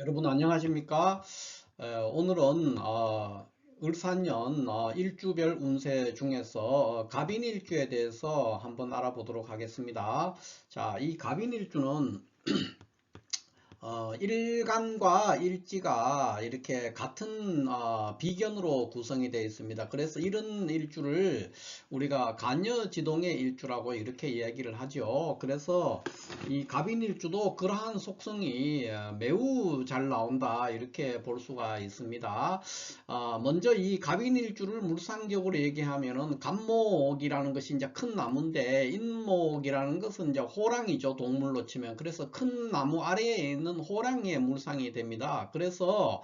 여러분 안녕하십니까? 에, 오늘은 어, 을사년 어, 일주별 운세 중에서 어, 갑인일주에 대해서 한번 알아보도록 하겠습니다. 자, 이 갑인일주는 어, 일간과 일지가 이렇게 같은 어, 비견으로 구성이 되어 있습니다. 그래서 이런 일주를 우리가 간여지동의 일주라고 이렇게 이야기를 하죠. 그래서 이 갑인일주도 그러한 속성이 어, 매우 잘 나온다 이렇게 볼 수가 있습니다. 어, 먼저 이 갑인일주를 물상적으로 얘기하면은 갑목이라는 것이 이제 큰 나무인데 인목이라는 것은 이제 호랑이죠 동물로 치면 그래서 큰 나무 아래에 있는 호랑이의 물상이 됩니다. 그래서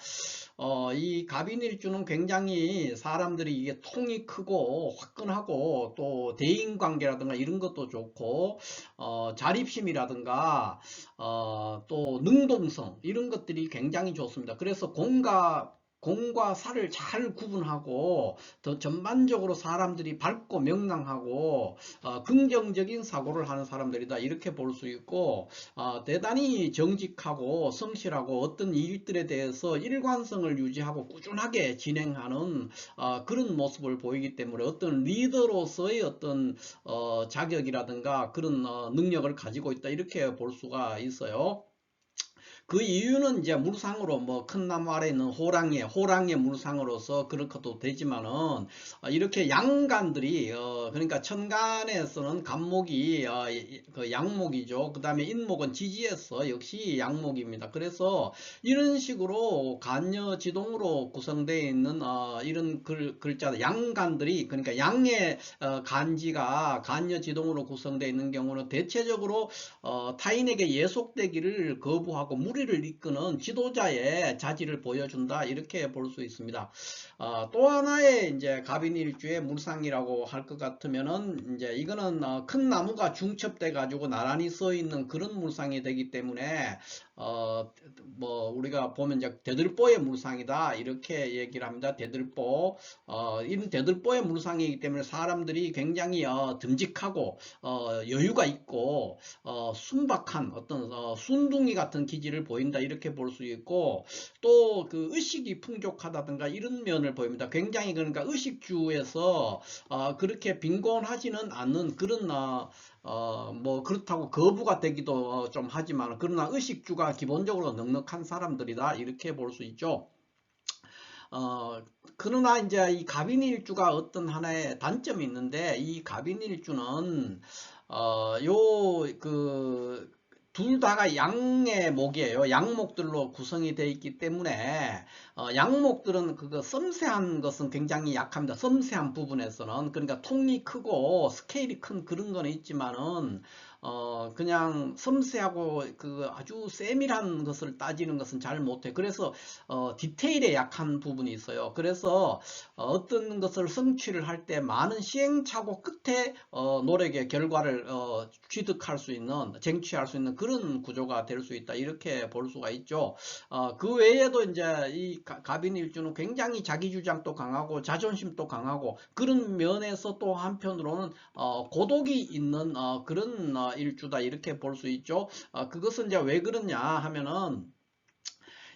어, 이 갑인일주는 굉장히 사람들이 이게 통이 크고 화끈하고 또 대인관계라든가 이런 것도 좋고 어, 자립심이라든가 어, 또 능동성 이런 것들이 굉장히 좋습니다. 그래서 공과 공과 사를 잘 구분하고 더 전반적으로 사람들이 밝고 명랑하고 어, 긍정적인 사고를 하는 사람들이다 이렇게 볼 수 있고 어, 대단히 정직하고 성실하고 어떤 일들에 대해서 일관성을 유지하고 꾸준하게 진행하는 어, 그런 모습을 보이기 때문에 어떤 리더로서의 어떤 어, 자격이라든가 그런 어, 능력을 가지고 있다 이렇게 볼 수가 있어요. 그 이유는 이제 물상으로 뭐 큰 나무 아래 있는 호랑이, 호랑이의 물상으로서 그렇게도 되지만은 어, 이렇게 양간들이 어 그러니까 천간에서는 간목이 어 그 양목이죠. 그 다음에 인목은 지지에서 역시 양목입니다. 그래서 이런 식으로 간여 지동으로 구성되어 있는 어 이런 글, 글자 양간들이 그러니까 양의 어 간지가 간여 지동으로 구성되어 있는 경우는 대체적으로 어 타인에게 예속되기를 거부하고 물 무리를 이끄는 지도자의 자질을 보여준다 이렇게 볼 수 있습니다. 어, 또 하나의 이제 갑인일주의 물상이라고 할 것 같으면은 이제 이거는 어, 큰 나무가 중첩돼 가지고 나란히 서 있는 그런 물상이 되기 때문에 어, 뭐 우리가 보면 이제 대들보의 물상이다 이렇게 얘기를 합니다. 대들보 어, 이런 대들보의 물상이기 때문에 사람들이 굉장히 어, 듬직하고 어, 여유가 있고 어, 순박한 어떤 어, 순둥이 같은 기질을 보인다 이렇게 볼 수 있고 또 그 의식이 풍족하다든가 이런 면을 보입니다. 굉장히 그러니까 의식주에서 어, 그렇게 빈곤하지는 않는 그런 어, 어, 뭐 그렇다고 거부가 되기도 좀 하지만 그러나 의식주가 기본적으로 넉넉한 사람들이다 이렇게 볼 수 있죠. 어, 그러나 이제 이 갑인일주가 어떤 하나의 단점이 있는데 이 갑인일주는 어, 요, 그, 둘 다가 양의 목이에요. 양목들로 구성이 되어 있기 때문에 어, 양목들은 그거 섬세한 것은 굉장히 약합니다. 섬세한 부분에서는 그러니까 통이 크고 스케일이 큰 그런 거는 있지만은 어 그냥 섬세하고 그 아주 세밀한 것을 따지는 것은 잘 못해. 그래서 어 디테일에 약한 부분이 있어요. 그래서 어, 떤 것을 성취를 할 때 많은 시행착오 끝에 어 노력의 결과를 어 취득할 수 있는 쟁취할 수 있는 그런 구조가 될 수 있다. 이렇게 볼 수가 있죠. 어그 외에도 이제 이 갑인일주는 굉장히 자기 주장도 강하고 자존심도 강하고 그런 면에서 또 한편으로는 어 고독이 있는 어 그런 어 일주다 이렇게 볼 수 있죠. 어, 그것은 이제 왜 그러냐 하면은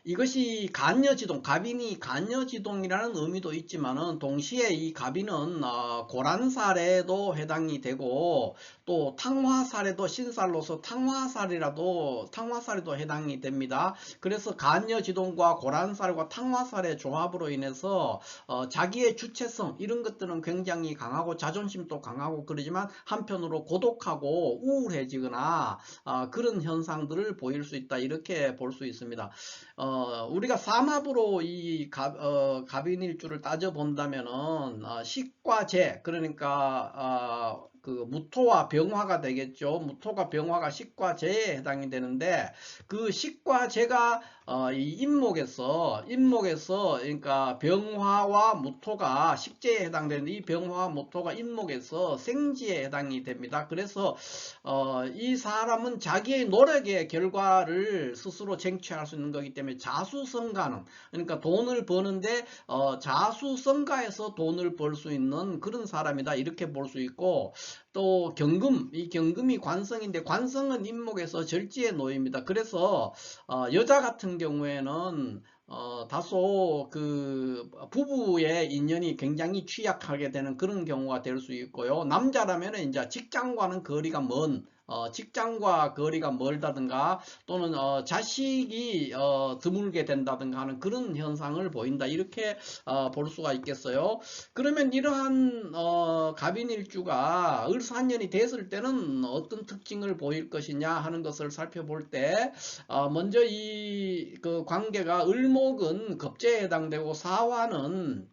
이것이 간여지동, 갑인이 간여지동이라는 의미도 있지만은 동시에 이 갑인은 어, 고란살에도 해당이 되고 또 탕화살에도 신살로서 탕화살이라도 탕화살에도 해당이 됩니다. 그래서 간여지동과 고란살과 탕화살의 조합으로 인해서 어, 자기의 주체성 이런 것들은 굉장히 강하고 자존심도 강하고 그러지만 한편으로 고독하고 우울해지거나 어, 그런 현상들을 보일 수 있다 이렇게 볼 수 있습니다. 어, 우리가 삼합으로 이 갑, 어, 갑인일주를 따져 본다면은 어, 식과 재 그러니까 어, 그 무토와 병화가 되겠죠. 무토가 병화가 식과 재에 해당이 되는데 그 식과 재가 어, 이 인목에서 인목에서 그러니까 병화와 무토가 식재에 해당되는데 이 병화와 무토가 인목에서 생지에 해당이 됩니다. 그래서 어, 이 사람은 자기의 노력의 결과를 스스로 쟁취할 수 있는 거기 때문에 자수성가는 그러니까 돈을 버는데 어, 자수성가에서 돈을 벌 수 있는 그런 사람이다 이렇게 볼 수 있고 또 경금, 이 경금이 관성인데 관성은 인목에서 절지에 놓입니다. 그래서 어, 여자 같은 경우에는 어, 다소 그 부부의 인연이 굉장히 취약하게 되는 그런 경우가 될 수 있고요. 남자라면 이제 직장과는 거리가 먼 어, 직장과 거리가 멀다든가 또는 어, 자식이 어, 드물게 된다든가 하는 그런 현상을 보인다 이렇게 어, 볼 수가 있겠어요. 그러면 이러한 어, 갑인일주가 을사년이 됐을 때는 어떤 특징을 보일 것이냐 하는 것을 살펴볼 때 어, 먼저 이 그 관계가 을목은 겁재에 해당되고 사화는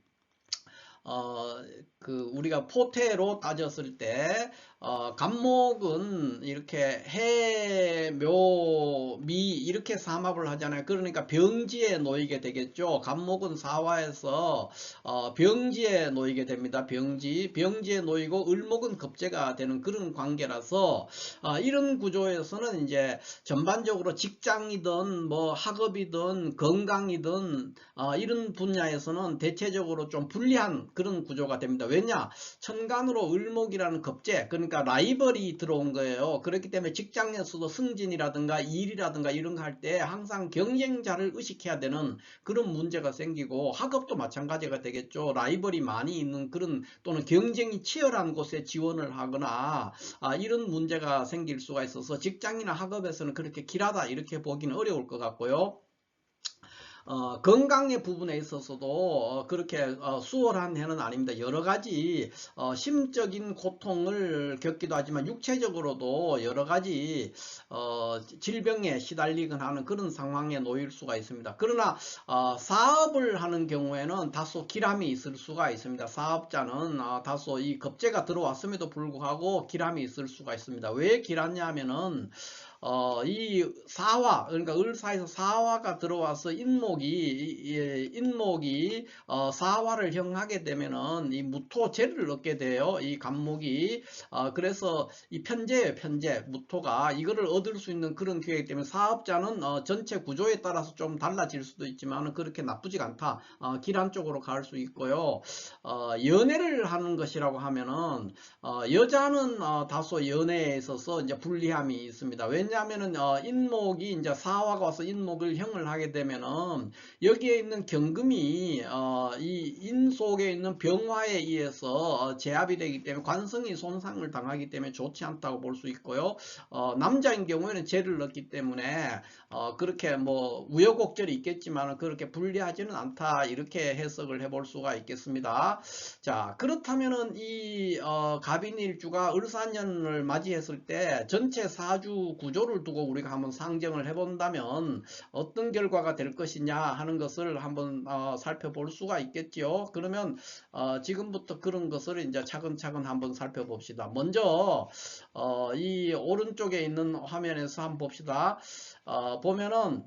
어, 그 우리가 포태로 따졌을 때 어, 간목은 이렇게 해, 묘, 미 이렇게 삼합을 하잖아요. 그러니까 병지에 놓이게 되겠죠. 간목은 사화에서 어, 병지에 놓이게 됩니다. 병지, 병지에 놓이고 을목은 급제가 되는 그런 관계라서 어, 이런 구조에서는 이제 전반적으로 직장이든 뭐 학업이든 건강이든 어, 이런 분야에서는 대체적으로 좀 불리한 그런 구조가 됩니다. 왜냐? 천간으로 을목이라는 급제, 그러니까 라이벌이 들어온 거예요. 그렇기 때문에 직장에서도 승진이라든가 일이라든가 이런 거 할 때 항상 경쟁자를 의식해야 되는 그런 문제가 생기고 학업도 마찬가지가 되겠죠. 라이벌이 많이 있는 그런 또는 경쟁이 치열한 곳에 지원을 하거나 아, 이런 문제가 생길 수가 있어서 직장이나 학업에서는 그렇게 길하다 이렇게 보기는 어려울 것 같고요. 어, 건강의 부분에 있어서도 어, 그렇게 어, 수월한 해는 아닙니다. 여러 가지 어, 심적인 고통을 겪기도 하지만 육체적으로도 여러 가지 어, 질병에 시달리거나 하는 그런 상황에 놓일 수가 있습니다. 그러나 어, 사업을 하는 경우에는 다소 기람이 있을 수가 있습니다. 사업자는 다소 이 급제가 들어왔음에도 불구하고 기람이 있을 수가 있습니다. 왜 기랐냐 하면은 어, 이 사화 그러니까 을사에서 사화가 들어와서 인목이 인목이 어, 사화를 형하게 되면은 이 무토재를 얻게 돼요. 이 간목이 어, 그래서 이 편제예요. 편제 무토가 이거를 얻을 수 있는 그런 기회이기 때문에 사업자는 어, 전체 구조에 따라서 좀 달라질 수도 있지만 그렇게 나쁘지 않다. 어, 길한 쪽으로 갈 수 있고요. 어, 연애를 하는 것이라고 하면은 어, 여자는 어, 다소 연애에 있어서 이제 불리함이 있습니다. 왜냐 왜냐하면은 어, 인목이 이제 사화가 와서 인목을 형을 하게 되면은 여기에 있는 경금이 어, 이인 속에 있는 병화에 의해서 어, 제압이 되기 때문에 관성이 손상을 당하기 때문에 좋지 않다고 볼 수 있고요. 어, 남자인 경우에는 재를 넣기 때문에 어, 그렇게 뭐 우여곡절이 있겠지만 그렇게 불리하지는 않다 이렇게 해석을 해볼 수가 있겠습니다. 자 그렇다면은 이 어, 갑인일주가 을사년을 맞이했을 때 전체 사주 구조 구조를 두고 우리가 한번 상정을 해본다면 어떤 결과가 될 것이냐 하는 것을 한번 어, 살펴볼 수가 있겠지요. 그러면 어, 지금부터 그런 것을 이제 차근차근 한번 살펴봅시다. 먼저 어, 이 오른쪽에 있는 화면에서 한번 봅시다. 어, 보면은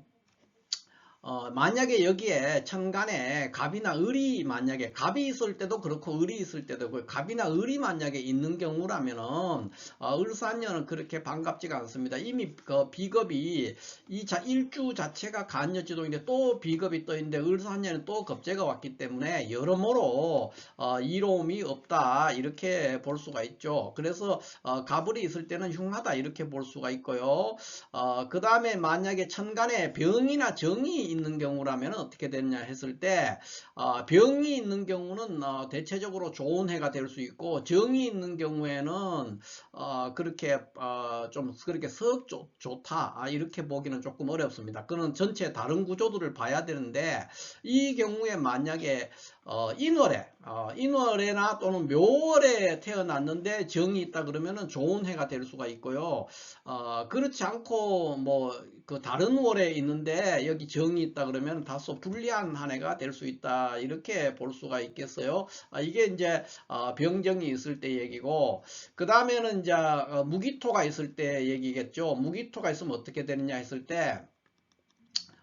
어, 만약에 여기에 천간에 갑이나 을이 만약에 갑이 있을 때도 그렇고 을이 있을 때도 그렇고 갑이나 을이 만약에 있는 경우라면은 어, 을사년은 그렇게 반갑지가 않습니다. 이미 그 비겁이 이 자, 일주 자체가 간여지동인데 또 비겁이 떠 있는데 을사년은 또 겁재가 왔기 때문에 여러모로 어, 이로움이 없다 이렇게 볼 수가 있죠. 그래서 어, 갑을이 있을 때는 흉하다 이렇게 볼 수가 있고요. 어, 그 다음에 만약에 천간에 병이나 정이 있는 경우라면 어떻게 되느냐 했을 때 어, 병이 있는 경우는 어, 대체적으로 좋은 해가 될 수 있고 정이 있는 경우에는 어, 그렇게 어, 좀 그렇게 썩 좋, 좋다 아, 이렇게 보기는 조금 어렵습니다. 그는 전체 다른 구조들을 봐야 되는데 이 경우에 만약에 어, 인월에 어, 인월에나 또는 묘월에 태어났는데 정이 있다 그러면은 좋은 해가 될 수가 있고요. 어, 그렇지 않고 뭐 그 다른 월에 있는데 여기 정이 있다 그러면 다소 불리한 한 해가 될 수 있다 이렇게 볼 수가 있겠어요. 아, 이게 이제 어, 병정이 있을 때 얘기고 그 다음에는 이제 어, 무기토가 있을 때 얘기겠죠. 무기토가 있으면 어떻게 되느냐 했을 때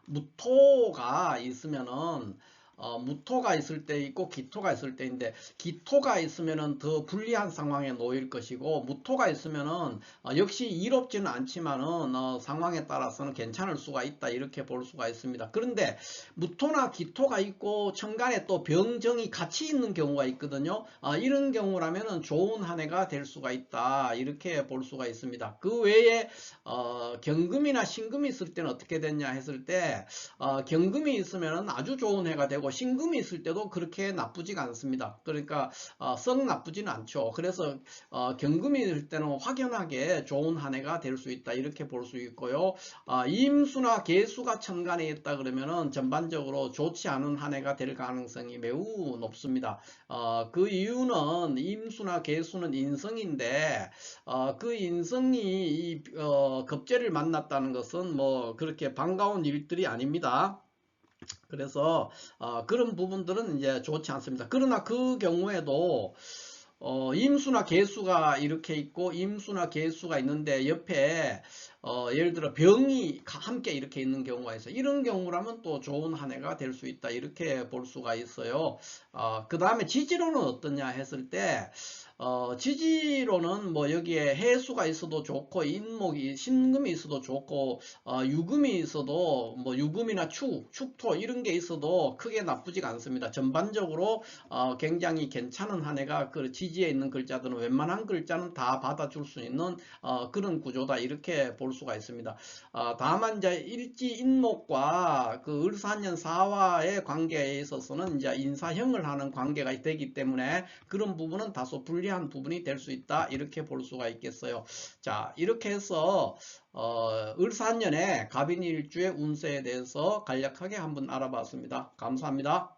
무토가 있으면은 어, 무토가 있을 때 있고 기토가 있을 때인데 기토가 있으면은 더 불리한 상황에 놓일 것이고 무토가 있으면은 어, 역시 이롭지는 않지만은 어, 상황에 따라서는 괜찮을 수가 있다 이렇게 볼 수가 있습니다. 그런데 무토나 기토가 있고 천간에 또 병정이 같이 있는 경우가 있거든요. 어, 이런 경우라면은 좋은 한 해가 될 수가 있다 이렇게 볼 수가 있습니다. 그 외에 어, 경금이나 신금이 있을 때는 어떻게 됐냐 했을 때 어, 경금이 있으면 아주 좋은 해가 되고 신금이 있을 때도 그렇게 나쁘지가 않습니다. 그러니까 어, 썩 나쁘지는 않죠. 그래서 어, 경금이 있을 때는 확연하게 좋은 한 해가 될 수 있다 이렇게 볼 수 있고요. 어, 임수나 개수가 천간에 있다 그러면은 전반적으로 좋지 않은 한 해가 될 가능성이 매우 높습니다. 어, 그 이유는 임수나 개수는 인성인데 어, 그 인성이 이, 어, 급제를 만났다는 것은 뭐 그렇게 반가운 일들이 아닙니다. 그래서 어, 그런 부분들은 이제 좋지 않습니다. 그러나 그 경우에도 어, 임수나 개수가 이렇게 있고 임수나 개수가 있는데 옆에 어, 예를 들어 병이 함께 이렇게 있는 경우가 있어요. 이런 경우라면 또 좋은 한 해가 될 수 있다 이렇게 볼 수가 있어요. 어, 그 다음에 지지로는 어떠냐 했을 때 어, 지지로는 뭐 여기에 해수가 있어도 좋고 인목이 신금이 있어도 좋고 어, 유금이 있어도 뭐 유금이나 축, 축토 이런 게 있어도 크게 나쁘지가 않습니다. 전반적으로 어, 굉장히 괜찮은 한 해가 그 지지에 있는 글자들은 웬만한 글자는 다 받아줄 수 있는 어, 그런 구조다 이렇게 볼 수가 있습니다. 어, 다만 이제 일지 인목과 그 을사년 사화의 관계에 있어서는 이제 인사형을 하는 관계가 되기 때문에 그런 부분은 다소 불리 불리한 부분이 될 수 있다. 이렇게 볼 수가 있겠어요. 자 이렇게 해서 어, 을사년의 갑인일주의 운세에 대해서 간략하게 한번 알아봤습니다. 감사합니다